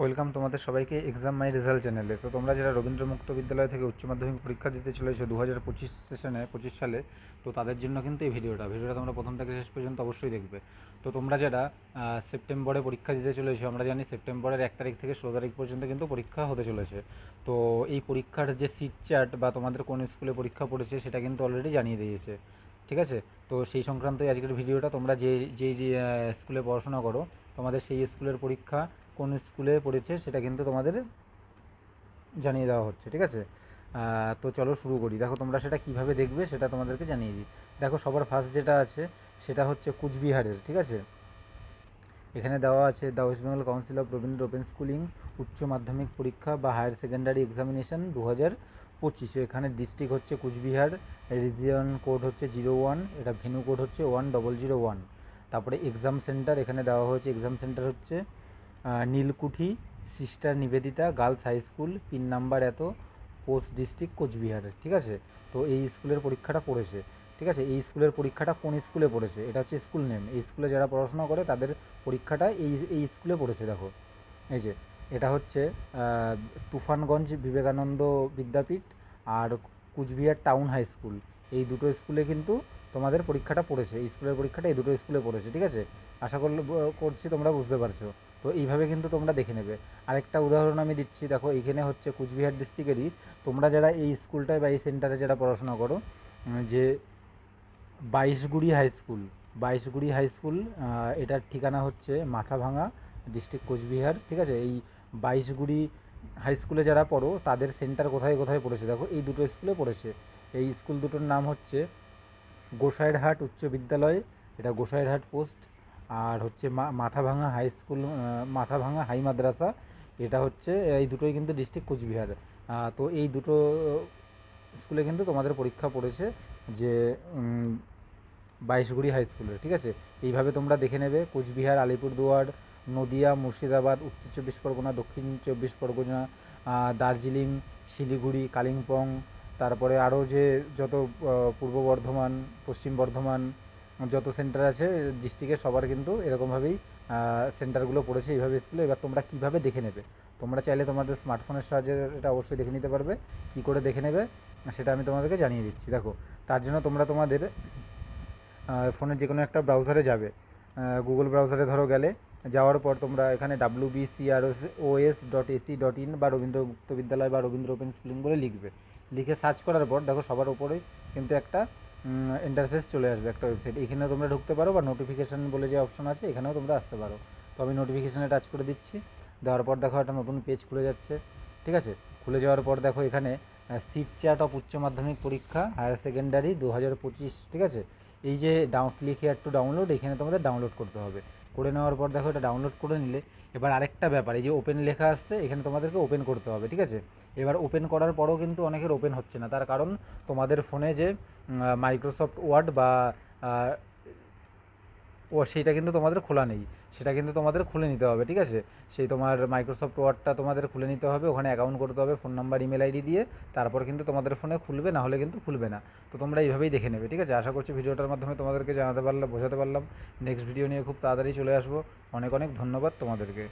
Welcome তোমাদের সবাইকে exam মাই result চ্যানেলে। তো তোমরা যারা রবীন্দ্র মুক্ত বিদ্যালয় থেকে উচ্চ মাধ্যমিক পরীক্ষা দিতে চলেছো দু হাজার পঁচিশ সেশনে, পঁচিশ সালে, তো তাদের জন্য কিন্তু এই ভিডিওটা। ভিডিওটা তোমরা প্রথম থেকে শেষ পর্যন্ত অবশ্যই দেখবে। তো তোমরা যারা সেপ্টেম্বরে পরীক্ষা দিতে চলেছো, আমরা জানি সেপ্টেম্বরের এক তারিখ থেকে ষোলো তারিখ পর্যন্ত কিন্তু পরীক্ষা হতে চলেছে। তো এই পরীক্ষার যে সিট চার্ট বা তোমাদের কোন স্কুলে পরীক্ষা পড়েছে, সেটা কিন্তু অলরেডি জানিয়ে দিয়েছে। ঠিক আছে? তো সেই সংক্রান্তই আজকের ভিডিওটা। তোমরা যে যেই স্কুলে পড়াশোনা করো, তোমাদের সেই স্কুলের পরীক্ষা কোন স্কুলে পড়েছে সেটা কিন্তু তোমাদের জানিয়ে দেওয়া হচ্ছে, ঠিক আছে? তো চলো শুরু করি। দেখো তোমরা সেটা কীভাবে দেখবে সেটা তোমাদেরকে জানিয়ে দিই। দেখো সবার ফার্স্ট যেটা আছে সেটা হচ্ছে কুচবিহারের, ঠিক আছে? এখানে দেওয়া আছে the West Bengal council of Rabindra open schooling উচ্চ মাধ্যমিক পরীক্ষা বা হায়ার সেকেন্ডারি এক্সামিনেশন দু হাজার পঁচিশে। এখানে ডিস্ট্রিক্ট হচ্ছে কুচবিহার রিজিয়ন কোড হচ্ছে জিরো ওয়ান এটা ভেনু কোড হচ্ছে ওয়ান ডবল জিরো ওয়ান তারপরে এক্সাম সেন্টার এখানে দেওয়া হয়েছে এক্সাম সেন্টার হচ্ছে Nilkuthi Sister Nivedita girls high school pin number এত পোস্ট ডিস্ট্রিক্ট কোচবিহার ঠিক আছে? তো এই স্কুলের পরীক্ষাটা পড়েছে, ঠিক আছে? এই স্কুলের পরীক্ষাটা কোন স্কুলে পড়েছে? এটা হচ্ছে স্কুল নেম এই স্কুলে যারা পড়াশোনা করে, তাদের পরীক্ষাটা এই এই স্কুলে পড়েছে, দেখো। এই যে, এটা হচ্ছে তুফানগঞ্জ বিবেকানন্দ বিদ্যাপীঠ আর কুচবিহার টাউন হাই স্কুল। এই দুটো স্কুলে কিন্তু তোমাদের পরীক্ষাটা পড়েছে স্কুলের পরীক্ষাটা এই দুটো স্কুলে পড়েছে, ঠিক আছে? আশা করলে করছি তোমরা বুঝতে পারছ। তো এইভাবে কিন্তু তোমরা দেখে নেবে। আরেকটা উদাহরণ আমি দিচ্ছি, দেখো এইখানে হচ্ছে কুচবিহার ডিস্ট্রিক্টেরই তোমরা যারা এই স্কুলটায় বা এই সেন্টারে যারা পড়াশোনা করো যে Baishguri high school, Baishguri high school এটার ঠিকানা হচ্ছে মাথাভাঙা ডিস্ট্রিক্ট কোচবিহার, ঠিক আছে? এই বাইশগুড়ি হাই স্কুলে যারা পড়ো, তাদের সেন্টার কোথায় কোথায় পড়েছে? দেখো এই দুটো স্কুলে পড়েছে। এই স্কুল দুটোর নাম হচ্ছে গোসাইরহাট উচ্চ বিদ্যালয়, এটা গোসাইরহাট পোস্ট। আর হচ্ছে Mathabhanga high school Mathabhanga high Madrasa, এটা হচ্ছে, এই দুটোই কিন্তু ডিস্ট্রিক্ট কোচবিহার। তো এই দুটো স্কুলে কিন্তু তোমাদের পরীক্ষা পড়েছে যে বাইশগুড়ি হাই স্কুলে ঠিক আছে? এইভাবে তোমরা দেখে নেবে, কোচবিহার, আলিপুরদুয়ার, নদিয়া, মুর্শিদাবাদ, উত্তর চব্বিশ পরগনা, দক্ষিণ চব্বিশ পরগনা দার্জিলিং, শিলিগুড়ি, কালিম্পং তারপরে আরও যে যত পূর্ব বর্ধমান, পশ্চিম বর্ধমান, যত সেন্টার আছে ডিস্ট্রিক্টের সবার কিন্তু এরকমভাবেই সেন্টারগুলো পড়েছে এইভাবে স্কুলে এবার তোমরা কীভাবে দেখে নেবে? তোমরা চাইলে তোমাদের স্মার্টফোনের সাহায্যে এটা অবশ্যই দেখে নিতে পারবে, কী করে দেখে নেবে, সেটা আমি তোমাদেরকে জানিয়ে দিচ্ছি। দেখো, তার জন্য তোমরা তোমাদের ফোনের যে কোনো একটা ব্রাউজারে যাবে। গুগল ব্রাউজারে ধরো গেলে যাওয়ার পর তোমরা এখানে আর OS dot AC dot in বা রবীন্দ্র মুক্ত বিদ্যালয় বা রবীন্দ্র ওপেন স্কুলিং বলে লিখবে। লিখে সার্চ করার পর দেখো সবার উপরেই কিন্তু একটা ইন্টারফেস চলে আসবে একটা ওয়েবসাইট এখানে তোমরা ঢুকতে পারো বা নোটিফিকেশান বলে যে অপশন আছে, এখানেও তোমরা আসতে পারো। তো আমি নোটিফিকেশানে টাচ করে দিচ্ছি। দেওয়ার পর দেখো একটা নতুন পেজ খুলে যাচ্ছে। ঠিক আছে? খুলে যাওয়ার পর দেখো এখানে সিট চ্যাট অফ উচ্চ মাধ্যমিক পরীক্ষা হায়ার সেকেন্ডারি দু হাজার পঁচিশ। ঠিক আছে? এই যে down click here to download এখানে তোমাদের ডাউনলোড করতে হবে। করে নেওয়ার পর দেখো এটা ডাউনলোড করে নিলে। এবার আরেকটা ব্যাপার, এই যে ওপেন লেখা আসছে, এখানে তোমাদেরকে ওপেন করতে হবে, ঠিক আছে? এবার ওপেন করার পরও কিন্তু অনেকের ওপেন হচ্ছে না। তার কারণ তোমাদের ফোনে যে মাইক্রোসফট ওয়ার্ড বা ও সেইটা কিন্তু তোমাদের খোলা নেই। সেটা কিন্তু তোমাদের খুলে নিতে হবে, ঠিক আছে? সেই তোমার মাইক্রোসফট ওয়ার্ডটা তোমাদের খুলে নিতে হবে, ওখানে অ্যাকাউন্ট করতে হবে ফোন নাম্বার ইমেল আইডি দিয়ে, তারপর কিন্তু তোমাদের ফোনে খুলবে, না হলে কিন্তু খুলবে না। তো তোমরা এইভাবেই দেখে নেবে, ঠিক আছে? আশা করছি ভিডিওটার মাধ্যমে তোমাদেরকে জানাতে পারলাম, বোঝাতে পারলাম। নেক্সট ভিডিও নিয়ে খুব তাড়াতাড়ি চলে আসব। অনেক অনেক ধন্যবাদ তোমাদেরকে।